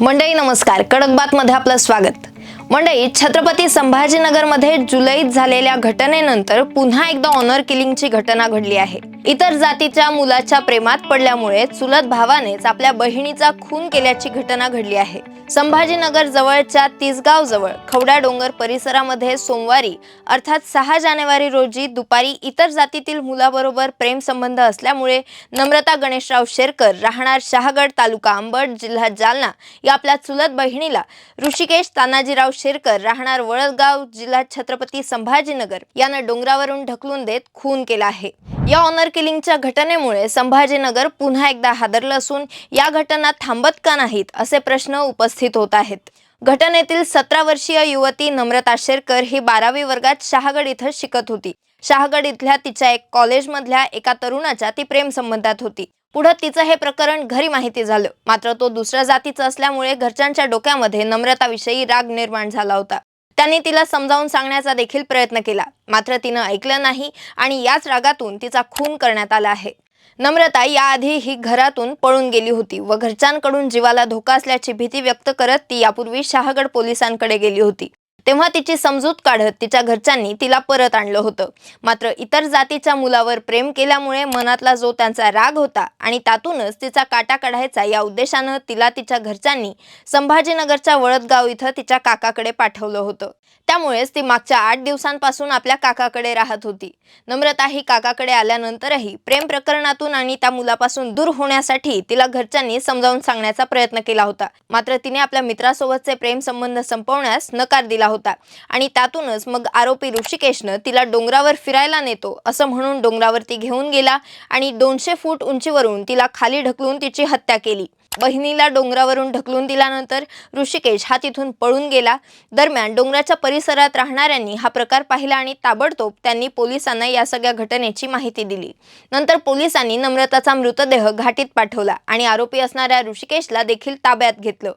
मंडळी नमस्कार. कडक बातमध्ये आपलं स्वागत. मंडई छत्रपती संभाजीनगरमध्ये जुलैत झालेल्या घटनेनंतर पुन्हा एकदा ऑनर किलिंगची घटना घडली आहे. इतर जातीच्या मुलाच्या प्रेमात पडल्यामुळे चुलत भावानेच आपल्या बहिणीचा खून केल्याची घटना घडली आहे. संभाजीनगर जवळच्या तिसगाव जवळ खवडा डोंगर परिसरामध्ये सोमवारी अर्थात सहा जानेवारी रोजी दुपारी इतर जातीतील मुलाबरोबर प्रेम संबंध असल्यामुळे नम्रता गणेशराव शेरकर राहणार शहागड तालुका अंबड जिल्हा जालना या आपल्या चुलत बहिणीला ऋषिकेश तानाजीराव शेरकर राहणार वळदगाव जिल्हा छत्रपती संभाजीनगर यानं डोंगरावरून ढकलून देत खून केला आहे. या ऑनर किलिंगच्या घटनेमुळे संभाजीनगर पुन्हा एकदा हादरलं असून या घटना थांबत का नाहीत असे प्रश्न उपस्थित होत आहेत. घटनेतील सतरा वर्षीय युवती नम्रता शेरकर ही बारावी वर्गात शहागड इथं शिकत होती. शहागड इथल्या तिच्या एक कॉलेजमधल्या एका तरुणाच्या ती प्रेम संबंधात होती. पुढं तिचं हे प्रकरण घरी माहिती झालं. मात्र तो दुसऱ्या जातीचा असल्यामुळे घरच्यांच्या डोक्यामध्ये नम्रताविषयी राग निर्माण झाला होता. त्यांनी तिला समजावून सांगण्याचा देखील प्रयत्न केला. मात्र तिनं ऐकलं नाही आणि याच रागातून तिचा खून करण्यात आला आहे. नम्रता याआधी ही घरातून पळून गेली होती व घरच्यांकडून जीवाला धोका असल्याची भीती व्यक्त करत ती यापूर्वी शहागड पोलिसांकडे गेली होती. तेव्हा तिची समजूत काढत तिच्या घरच्यांनी तिला परत आणलं होतं. मात्र इतर जातीच्या मुलावर प्रेम केल्यामुळे मनातला जो त्यांचा राग होता आणि त्यातूनच तिचा काटा काढायचा या उद्देशानं तिला तिच्या घरच्यांनी संभाजीनगरच्या वळदगाव इथं तिच्या काकाकडे पाठवलं होतं. त्यामुळेच ती मागच्या आठ दिवसांपासून आपल्या काकाकडे राहत होती. नम्रता ही काकाकडे आल्यानंतरही प्रेम प्रकरणातून आणि त्या मुलापासून दूर होण्यासाठी तिला घरच्यांनी समजावून सांगण्याचा प्रयत्न केला होता. मात्र तिने आपल्या मित्रासोबतचे प्रेम संबंध संपवण्यास नकार दिला होता. होता. आणि त्यातूनच मग आरोपी ऋषिकेशनं तिला डोंगरावर फिरायला नेतो असं म्हणून डोंगरावरती घेऊन गेला आणि दोनशे फूट उंचीवरून तिला खाली ढकलून तिची हत्या केली. बहिणीला डोंगरावरून ढकलून दिल्यानंतर ऋषिकेश हा तिथून पळून गेला. दरम्यान डोंगराच्या परिसरात राहणाऱ्यांनी हा प्रकार पाहिला आणि ताबडतोब त्यांनी पोलिसांना या सगळ्या घटनेची माहिती दिली. नंतर पोलिसांनी नम्रताचा मृतदेह घाटीत पाठवला आणि आरोपी असणाऱ्या ऋषिकेशला देखील ताब्यात घेतलं.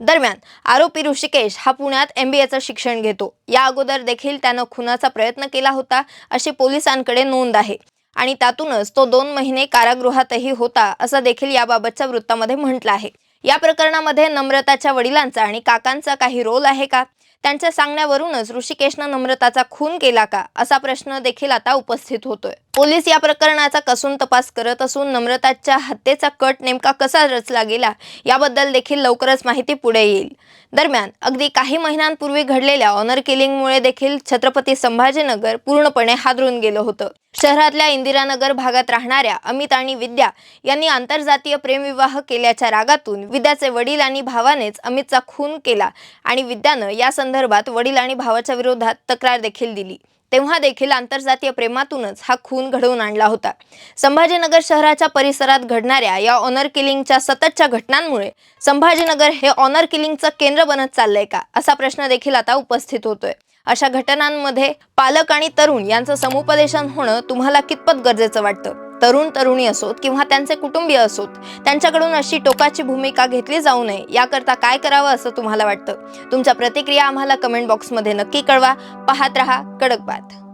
दरम्यान आरोपी ऋषिकेश हा पुण्यात एम बी एचं शिक्षण घेतो. या अगोदर देखील त्यानं खुनाचा प्रयत्न केला होता अशी पोलिसांकडे नोंद आहे. आणि त्यातूनच तो दोन महिने कारागृहातही होता असं देखील याबाबतच्या वृत्तामध्ये म्हटलं आहे. या प्रकरणामध्ये नम्रताच्या वडिलांचा आणि काकांचा काही रोल आहे का? त्यांच्या सांगण्यावरूनच ऋषिकेशनं नम्रताचा खून केला का? असा प्रश्न देखील आता उपस्थित होतोय. पोलीस या प्रकरणाचा कसून तपास करत असून नम्रताच्या हत्येचा कट नेमका कसा रचला गेला याबद्दल देखील लवकरच माहिती पुढे येईल. दरम्यान अगदी काही महिन्यांपूर्वी घडलेल्या ऑनर किलिंगमुळे देखील छत्रपती संभाजीनगर पूर्णपणे हादरून गेलं होतं. शहरातल्या इंदिरानगर भागात राहणाऱ्या अमित आणि विद्या यांनी आंतरजातीय प्रेमविवाह केल्याच्या रागातून विद्याचे वडील आणि भावानेच अमितचा खून केला आणि विद्यानं या संदर्भात वडील आणि भावाच्या विरोधात तक्रार देखील दिली. तेव्हा देखील आंतरजातीय प्रेमातूनच हा खून घडवून आणला होता. संभाजीनगर शहराच्या परिसरात घडणाऱ्या या ऑनर किलिंगच्या सततच्या घटनांमुळे संभाजीनगर हे ऑनर किलिंगचं केंद्र बनत चाललंय का? असा प्रश्न देखील आता उपस्थित होतोय. अशा घटनांमध्ये पालक आणि तरुण यांचं समुपदेशन होणं तुम्हाला कितपत गरजेचं वाटतं? तरुण तरुणी असोत किंवा त्यांचे कुटुंबीय असोत त्यांच्याकडून अशी टोकाची भूमिका घेतली जाऊ नये याकरता काय करावं असं तुम्हाला वाटतं? तुमच्या प्रतिक्रिया आम्हाला कमेंट बॉक्समध्ये नक्की कळवा. पाहत रहा कडक बात.